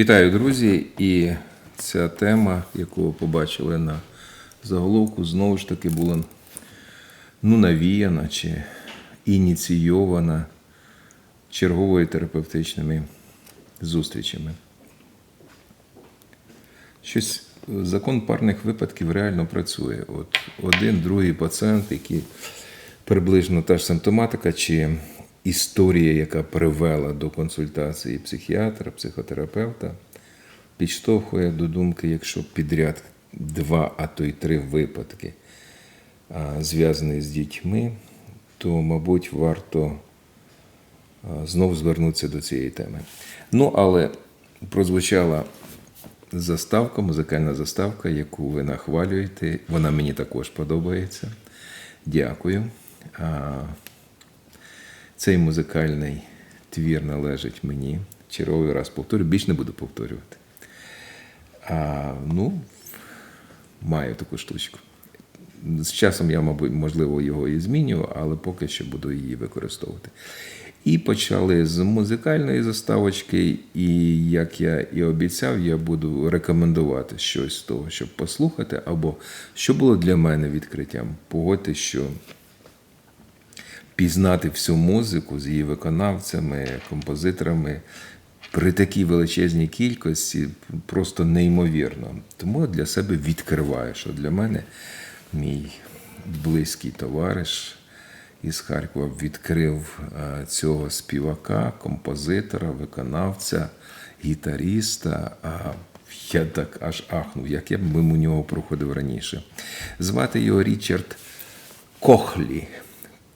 Вітаю, друзі! І ця тема, яку ви побачили на заголовку, знову ж таки була ну, навіяна чи ініційована черговою терапевтичними зустрічами. Щось закон парних випадків реально працює. От один, другий пацієнт, який приблизно та ж симптоматика, чи історія, яка привела до консультації психіатра, психотерапевта, підштовхує до думки, якщо підряд два, а то й три випадки зв'язані з дітьми, то, мабуть, варто а, знов звернутися до цієї теми. Ну, але прозвучала заставка, музикальна заставка, яку ви нахвалюєте. Вона мені також подобається. Дякую. Цей музикальний твір належить мені. Черговий раз повторю, більш не буду повторювати. А, ну, маю таку штучку. З часом я, мабуть, можливо, його і зміню, але поки що буду її використовувати. І почали з музикальної заставочки, і як я і обіцяв, я буду рекомендувати щось з того, щоб послухати, або що було для мене відкриттям. Погодьте, що пізнати всю музику з її виконавцями, композиторами при такій величезній кількості просто неймовірно. Тому для себе відкриваю, що для мене мій близький товариш із Харкова відкрив е, цього співака, композитора, виконавця, гітаріста. Я так аж ахнув, як я б мимо нього проходив раніше. Звати його Річард Кохлі.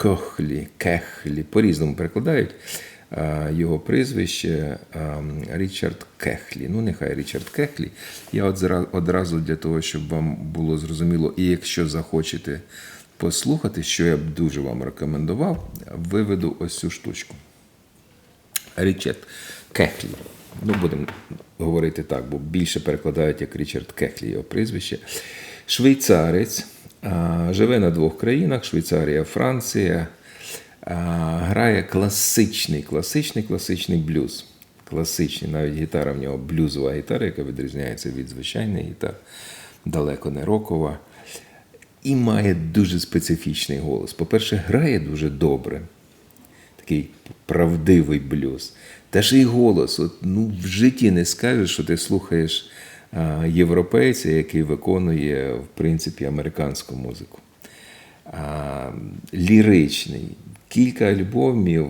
Кохлі, Кехлі, по-різному перекладають його прізвище Річард Кехлі. Ну, нехай Річард Кехлі. Я одразу для того, щоб вам було зрозуміло, і якщо захочете послухати, що я б дуже вам рекомендував, виведу ось цю штучку. Річард Кехлі. Ну, будемо говорити так, бо більше перекладають як Річард Кехлі його прізвище. Швейцарець, живе на двох країнах: Швейцарія, Франція. Грає класичний, класичний, класичний блюз. Класичний, навіть гітара в нього блюзова гітара, яка відрізняється від звичайної гітари, далеко не рокова. І має дуже специфічний голос. По-перше, грає дуже добре такий правдивий блюз. Та ж і голос. От, ну, в житті не скажеш, що ти слухаєш європейця, який виконує, в принципі, американську музику. Ліричний. Кілька альбомів,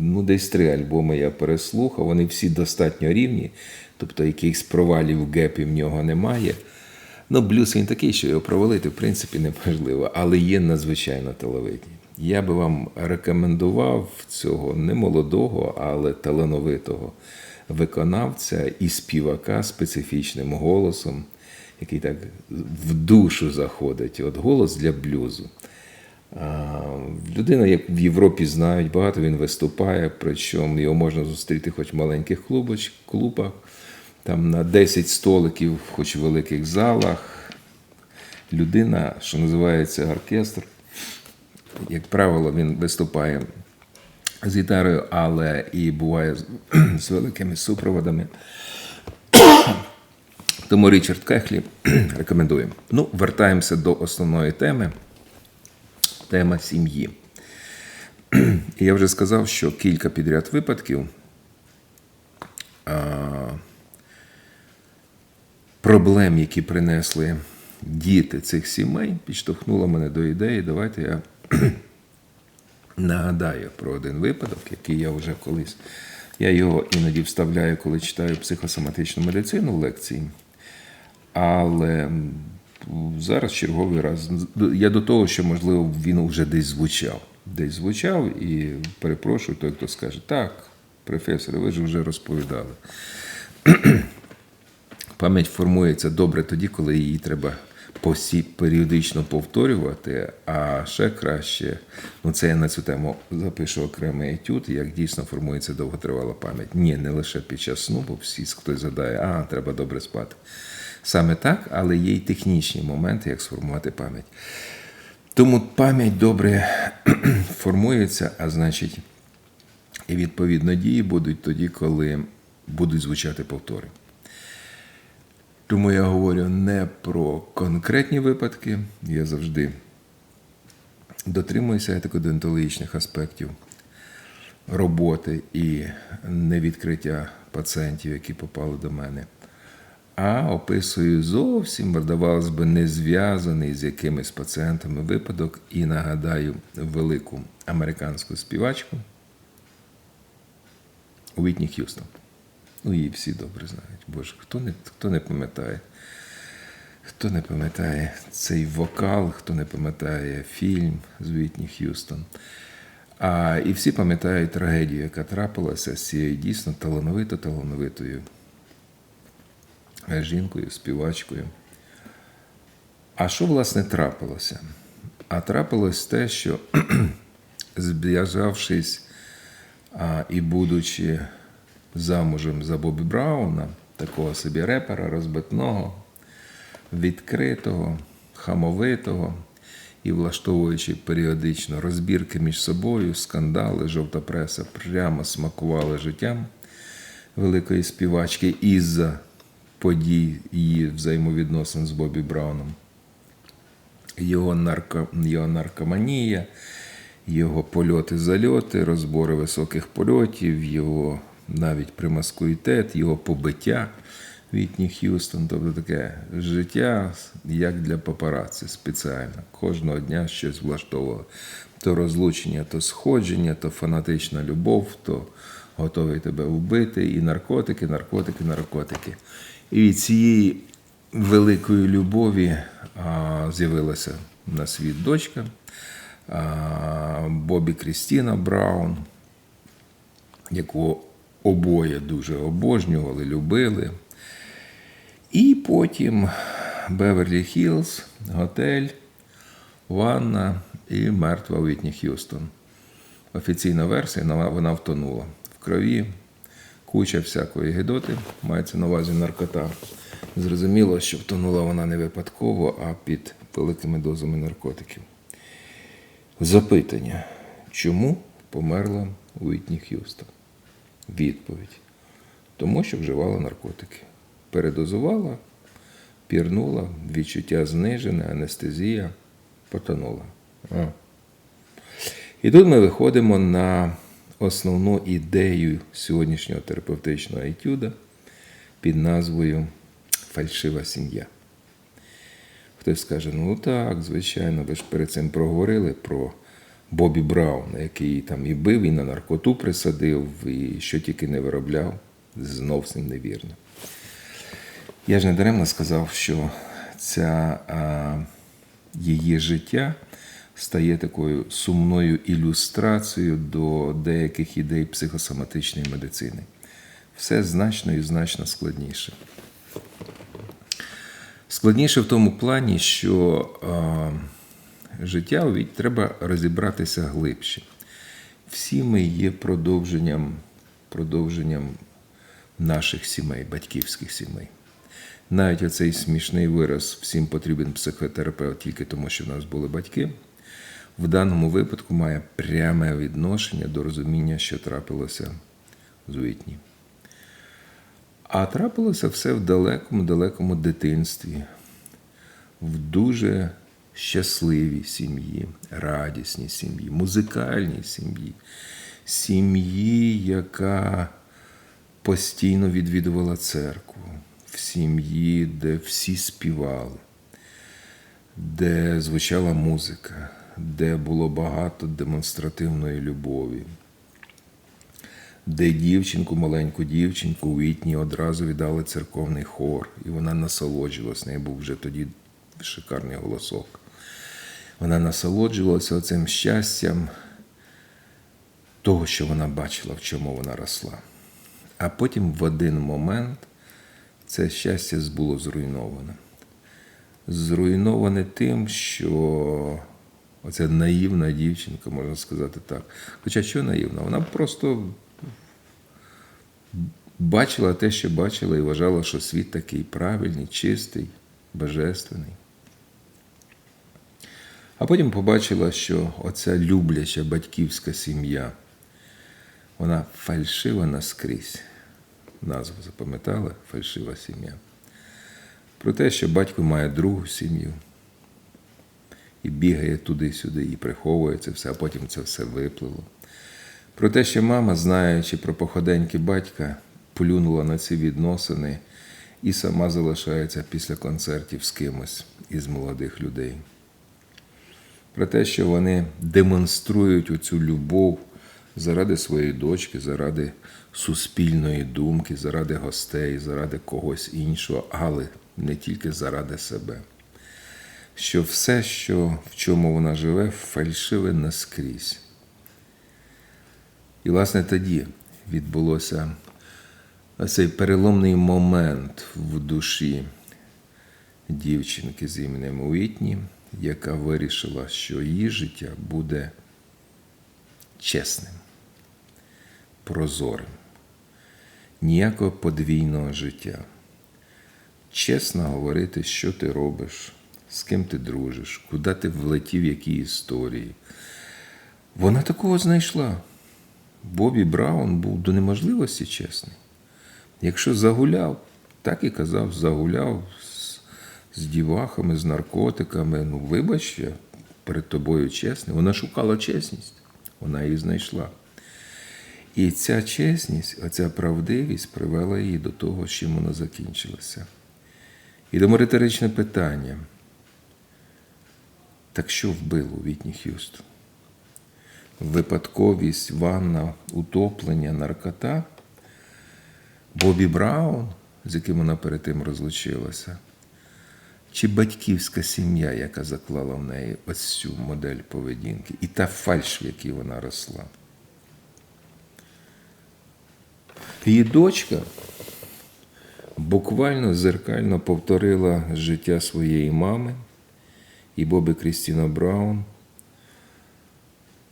ну десь три альбоми я переслухав, вони всі достатньо рівні, тобто якихось провалів гепів в нього немає. Ну, блюз він такий, що його провалити, в принципі, неможливо, але є надзвичайно талановиті. Я би вам рекомендував цього не молодого, але талановитого виконавця і співака специфічним голосом, який так в душу заходить. От голос для блюзу. Людина, як в Європі знають, багато він виступає, причому його можна зустріти хоч в маленьких клубах, там на 10 столиків, хоч в великих залах. Людина, що називається оркестр, як правило, він виступає з гітарою, але і буває з, великими супроводами. Тому Річард Кехлі рекомендуємо. Ну, вертаємося до основної теми. Тема сім'ї. Я вже сказав, що кілька підряд випадків проблем, які принесли діти цих сімей, підштовхнуло мене до ідеї. Давайте я Нагадаю про один випадок, який я вже колись. Я його іноді вставляю, коли читаю психосоматичну медицину в лекції. Але зараз черговий раз. Я до того, що, можливо, він вже десь звучав. Десь звучав, і перепрошую той, хто скаже, так, професоре, ви ж вже розповідали. Пам'ять формується добре тоді, коли її треба періодично повторювати, а ще краще, ну це я на цю тему запишу окремий етюд, як дійсно формується довготривала пам'ять. Ні, не лише під час сну, бо всі хтось задає, а треба добре спати. Саме так, але є й технічні моменти, як сформувати пам'ять. Тому пам'ять добре формується, а значить, і відповідно дії будуть тоді, коли будуть звучати повтори. Тому я говорю не про конкретні випадки, я завжди дотримуюся етико-дентологічних аспектів роботи і невідкриття пацієнтів, які попали до мене, а описую зовсім, здавалось би, не зв'язаний з якимись пацієнтами випадок і нагадаю велику американську співачку Уітні Х'юстон. Ну, її всі добре знають. Боже, хто не, хто не пам'ятає? Хто не пам'ятає цей вокал, хто не пам'ятає фільм з Вітні Х'юстон. А, і всі пам'ятають трагедію, яка трапилася з цією дійсно талановито талановитою жінкою, співачкою. А що, власне, трапилося? А трапилось те, що зв'язавшись і будучи замужем за Бобі Брауна, такого собі репера, розбитного, відкритого, хамовитого і влаштовуючи періодично розбірки між собою, скандали, жовта преса прямо смакували життям великої співачки із-за подій її взаємовідносин з Бобі Брауном. Його, нарко, його наркоманія, його польоти-зальоти, розбори високих польотів, його навіть примаскуїтет, його побиття Вітні Х'юстон, тобто таке життя, як для папараці спеціально. Кожного дня щось влаштовувало. То розлучення, то сходження, то фанатична любов, то готовий тебе вбити, і наркотики, наркотики, наркотики. І від цієї великої любові з'явилася на світ дочка а, Бобі Крістіна Браун, яку обоє дуже обожнювали, любили. І потім Беверлі Хіллз, готель, ванна і мертва Вітні Х'юстон. Офіційна версія вона втонула в крові, куча всякої гидоти, мається на увазі наркота. Зрозуміло, що втонула вона не випадково, а під великими дозами наркотиків. Запитання, чому померла Уітні Х'юстон? Відповідь. Тому що вживала наркотики. Передозувала, пірнула, відчуття знижене, анестезія, потонула. А. І тут ми виходимо на основну ідею сьогоднішнього терапевтичного етюда під назвою Фальшива сім'я. Хтось скаже, ну так, звичайно, ви ж перед цим проговорили про Бобі Брауна, який там і бив, і на наркоту присадив, і що тільки не виробляв, зовсім невірно. Я ж не даремно сказав, що ця а, її життя стає такою сумною ілюстрацією до деяких ідей психосоматичної медицини. Все значно і значно складніше. Складніше в тому плані, що а, життя ведь треба розібратися глибше. Всі ми є продовженням, продовженням наших сімей, батьківських сімей. Навіть оцей смішний вираз всім потрібен психотерапевт тільки тому, що в нас були батьки, в даному випадку має пряме відношення до розуміння, що трапилося з Уітні. А трапилося все в далекому-далекому дитинстві, в дуже щасливій сім'ї, радісній сім'ї, музикальній сім'ї, сім'ї, яка постійно відвідувала церкву, в сім'ї, де всі співали, де звучала музика, де було багато демонстративної любові, де дівчинку, маленьку дівчинку Уітні одразу віддали церковний хор, і вона насолоджувалась. В неї був вже тоді шикарний голосок. Вона насолоджувалася цим щастям того, що вона бачила, в чому вона росла. А потім в один момент це щастя було зруйноване. Зруйноване тим, що оця наївна дівчинка, можна сказати так. Хоча що наївна? Вона просто бачила те, що бачила, і вважала, що світ такий правильний, чистий, божественний. А потім побачила, що оця любляча батьківська сім'я, вона фальшива наскрізь. Назву запам'ятали фальшива сім'я. Про те, що батько має другу сім'ю і бігає туди-сюди, і приховує це все, а потім це все виплило. Про те, що мама, знаючи про походеньки батька, плюнула на ці відносини і сама залишається після концертів з кимось із молодих людей. Про те, що вони демонструють оцю любов заради своєї дочки, заради суспільної думки, заради гостей, заради когось іншого, але не тільки заради себе. Що все, що, в чому вона живе, фальшиве наскрізь. І, власне, тоді відбулося цей переломний момент в душі дівчинки з іменем Уітні, яка вирішила, що її життя буде чесним, прозорим, ніякого подвійного життя. Чесно говорити, що ти робиш, з ким ти дружиш, куди ти влетів, які історії. Вона такого знайшла. Бобі Браун був до неможливості чесний. Якщо загуляв, так і казав, загуляв з, дівахами, з наркотиками. Ну, вибач, я перед тобою чесний. Вона шукала чесність, вона її знайшла. І ця чесність, оця правдивість привела її до того, з чим вона закінчилася. І тому риторичне питання. Так що вбило Вітні Х'юстон? Випадковість, ванна, утоплення, наркота, Бобі Браун, з яким вона перед тим розлучилася, чи батьківська сім'я, яка заклала в неї ось цю модель поведінки, і та фальш, в якій вона росла. Її дочка буквально зеркально повторила життя своєї мами і Бобі Крістіна Браун.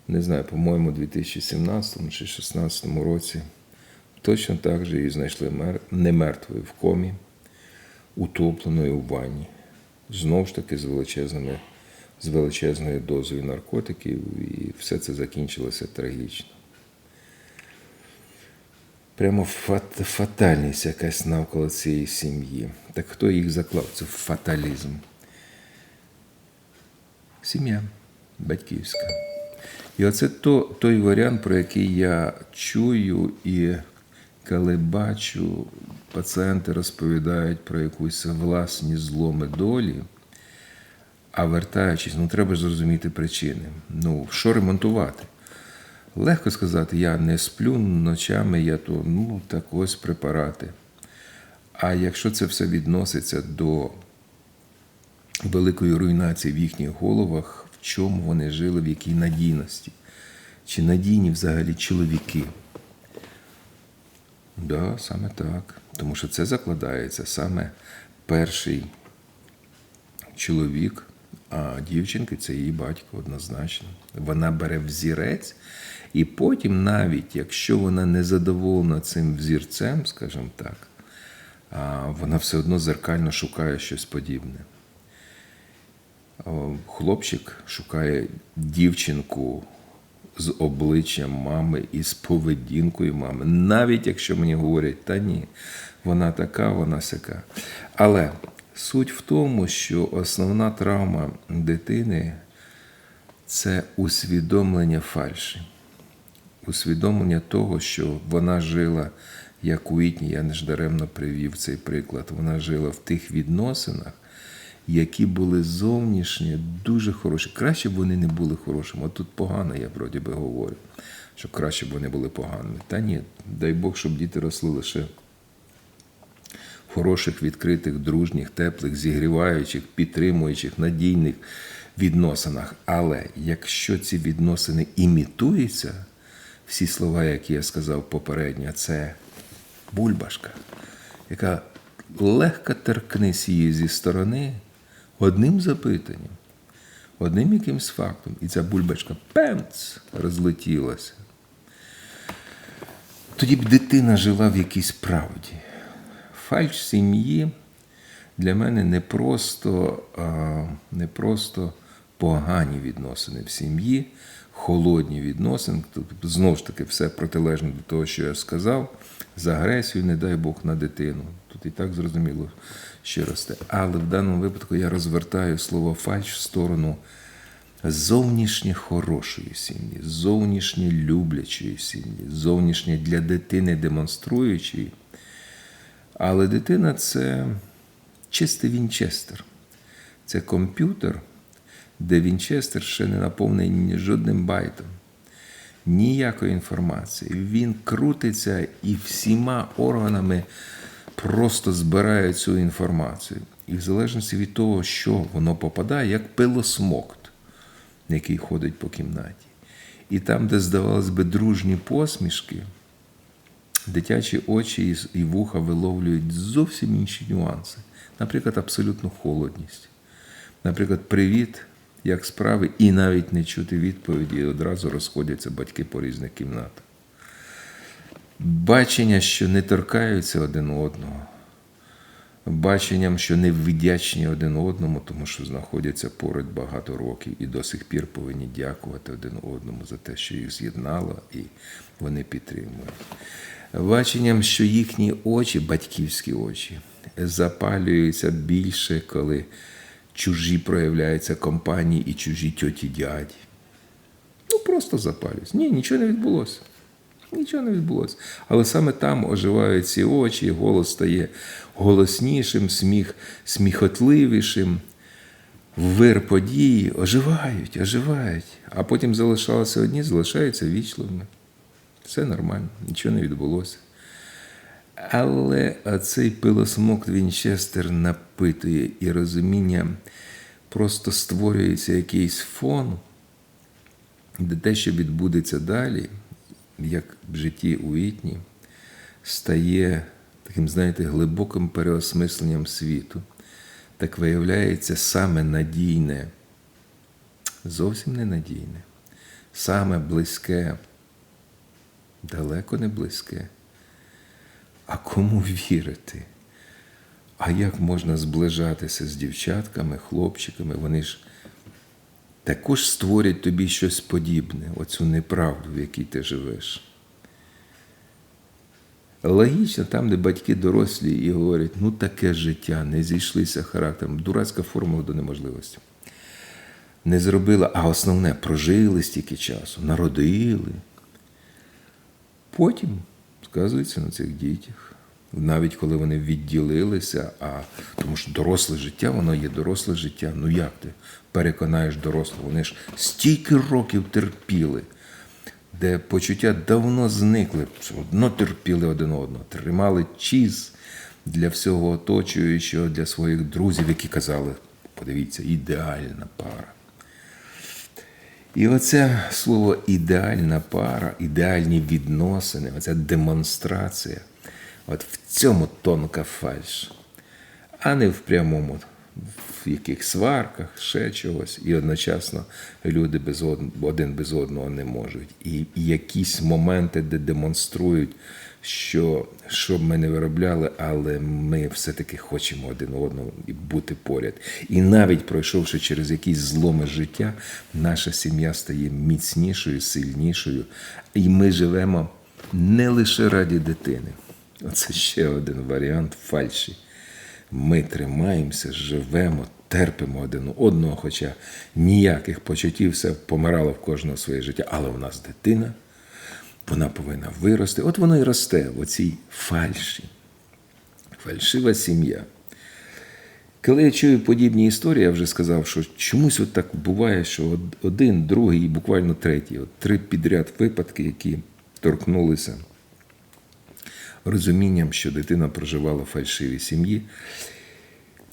Не знаю, по-моєму, у 2017 чи 2016 році. Точно так же її знайшли не мертвою в комі, утопленою в ванні. Знову ж таки, з величезними, з величезною дозою наркотиків, і все це закінчилося трагічно. Прямо фат... фатальність якась навколо цієї сім'ї. Так хто їх заклав? Це фаталізм. Сім'я батьківська. І оце то, той варіант, про який я чую, і коли бачу, пацієнти розповідають про якусь власні зломи долі, а вертаючись, ну треба зрозуміти причини. Ну, що ремонтувати? Легко сказати, я не сплю ночами, я то ну, так ось препарати. А якщо це все відноситься до великої руйнації в їхніх головах, в чому вони жили, в якій надійності? Чи надійні взагалі чоловіки? Да, саме так. Тому що це закладається саме перший чоловік, а дівчинки це її батько однозначно. Вона бере взірець, і потім, навіть якщо вона не задоволена цим взірцем, скажімо так, вона все одно зеркально шукає щось подібне. Хлопчик шукає дівчинку з обличчям мами і з поведінкою мами. Навіть якщо мені говорять, та ні, вона така, вона сяка. Але суть в тому, що основна травма дитини це усвідомлення фальші, усвідомлення того, що вона жила. Як Уітні, я не ж даремно привів цей приклад. Вона жила в тих відносинах, які були зовнішні, дуже хороші. Краще б вони не були хорошими. От тут погано, я вроді би говорю, що краще б вони були поганими. Та ні, дай Бог, щоб діти росли лише в хороших, відкритих, дружніх, теплих, зігріваючих, підтримуючих, надійних відносинах. Але якщо ці відносини імітуються, всі слова, які я сказав попередньо, це бульбашка, яка легко торкнись її зі сторони одним запитанням, одним якимсь фактом, і ця бульбашка пемц розлетілася. Тоді б дитина жила в якійсь правді. Фальш сім'ї для мене не просто, не просто погані відносини в сім'ї, холодні відносини. Тут знову ж таки все протилежно до того, що я сказав, з агресією, не дай Бог, на дитину. Тут і так зрозуміло, росте. Але в даному випадку я розвертаю слово фальш в сторону зовнішнє хорошої сім'ї, зовнішнє люблячої сім'ї, зовнішнє для дитини демонструючої. Але дитина це чистий Вінчестер. Це комп'ютер, де Вінчестер ще не наповнений жодним байтом, ніякої інформації. Він крутиться і всіма органами просто збирає цю інформацію. І в залежності від того, що воно попадає, як пилосмокт, який ходить по кімнаті. І там, де, здавалось би, дружні посмішки, дитячі очі і вуха виловлюють зовсім інші нюанси. Наприклад, абсолютну холодність. Наприклад, привіт, як справи, і навіть не чути відповіді, і одразу розходяться батьки по різних кімнатах. Бачення, що не торкаються один одного, баченням, що не вдячні один одному, тому що знаходяться поруч багато років і до сих пір повинні дякувати один одному за те, що їх з'єднало, і вони підтримують. Баченням, що їхні очі, батьківські очі, запалюються більше, коли чужі проявляються компанії і чужі тьоті дяді. Ну, просто запалюються. Ні, нічого не відбулося. Нічого не відбулося. Але саме там оживають ці очі, голос стає голоснішим, сміх сміхотливішим. Вир події оживають, оживають. А потім залишалися одні, залишаються вічливими. Все нормально, нічого не відбулося. Але цей пилосмок Вінчестер напитує і розуміння просто створюється якийсь фон, де те, що відбудеться далі, як в житті Уітні, стає таким, знаєте, глибоким переосмисленням світу. Так виявляється саме надійне, зовсім ненадійне, саме близьке, далеко не близьке. А кому вірити? А як можна зближатися з дівчатками, хлопчиками? Вони ж також створять тобі щось подібне, оцю неправду, в якій ти живеш. Логічно, там, де батьки дорослі і говорять, ну таке життя, не зійшлися характером, дурацька формула до неможливості. Не зробила, а основне, прожили стільки часу, народили. Потім сказується на цих дітях. Навіть коли вони відділилися, а тому що доросле життя, воно є доросле життя. Ну як ти переконаєш дорослого? Вони ж стільки років терпіли, де почуття давно зникли, все одно терпіли один одного, тримали чіз для всього оточуючого, для своїх друзів, які казали, подивіться, ідеальна пара. І оце слово ідеальна пара, ідеальні відносини, оця демонстрація. От в цьому тонка фальш, а не в прямому, в яких сварках, ще чогось. І одночасно люди без од... один без одного не можуть. І якісь моменти, де демонструють, що що б ми не виробляли, але ми все-таки хочемо один одного і бути поряд. І навіть пройшовши через якісь зломи життя, наша сім'я стає міцнішою, сильнішою, і ми живемо не лише раді дитини. Оце ще один варіант фальші. Ми тримаємося, живемо, терпимо один одного, хоча ніяких почуттів все помирало в кожного своє життя. Але у нас дитина, вона повинна вирости. От воно і росте в оцій фальші. Фальшива сім'я. Коли я чую подібні історії, я вже сказав, що чомусь от так буває, що один, другий і буквально третій, от три підряд випадки, які торкнулися розумінням, що дитина проживала в фальшивій сім'ї,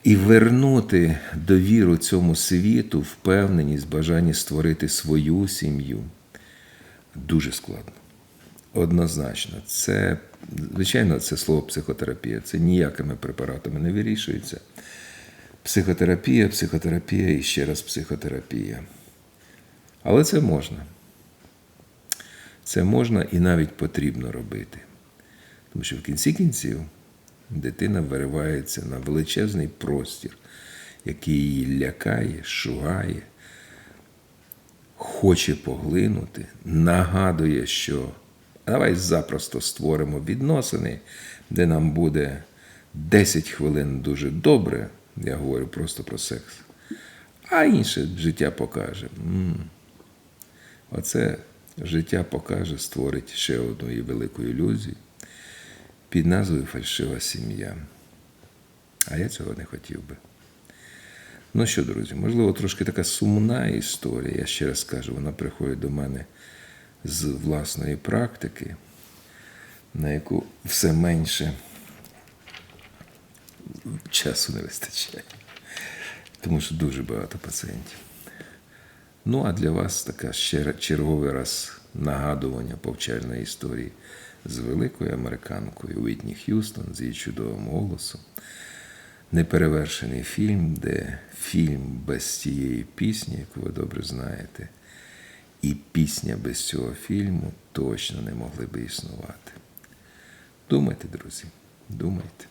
і вернути довіру цьому світу, впевненість, бажання створити свою сім'ю дуже складно. Однозначно, це, звичайно, це слово психотерапія. Це ніякими препаратами не вирішується. Психотерапія, психотерапія і ще раз психотерапія. Але це можна. Це можна і навіть потрібно робити. Тому що в кінці кінців дитина виривається на величезний простір, який її лякає, шугає, хоче поглинути, нагадує, що давай запросто створимо відносини, де нам буде 10 хвилин дуже добре. Я говорю просто про секс. А інше життя покаже. Оце життя покаже, створить ще одну велику ілюзію під назвою Фальшива сім'я. А я цього не хотів би. Ну що, друзі, можливо, трошки така сумна історія. Я ще раз кажу, вона приходить до мене з власної практики, на яку все менше часу не вистачає. Тому що дуже багато пацієнтів. Ну, а для вас така ще черговий раз нагадування повчальної історії з великою американкою Уітні Х'юстон з її чудовим голосом. Неперевершений фільм, де фільм без цієї пісні, яку ви добре знаєте, і пісня без цього фільму точно не могли би існувати. Думайте, друзі, думайте.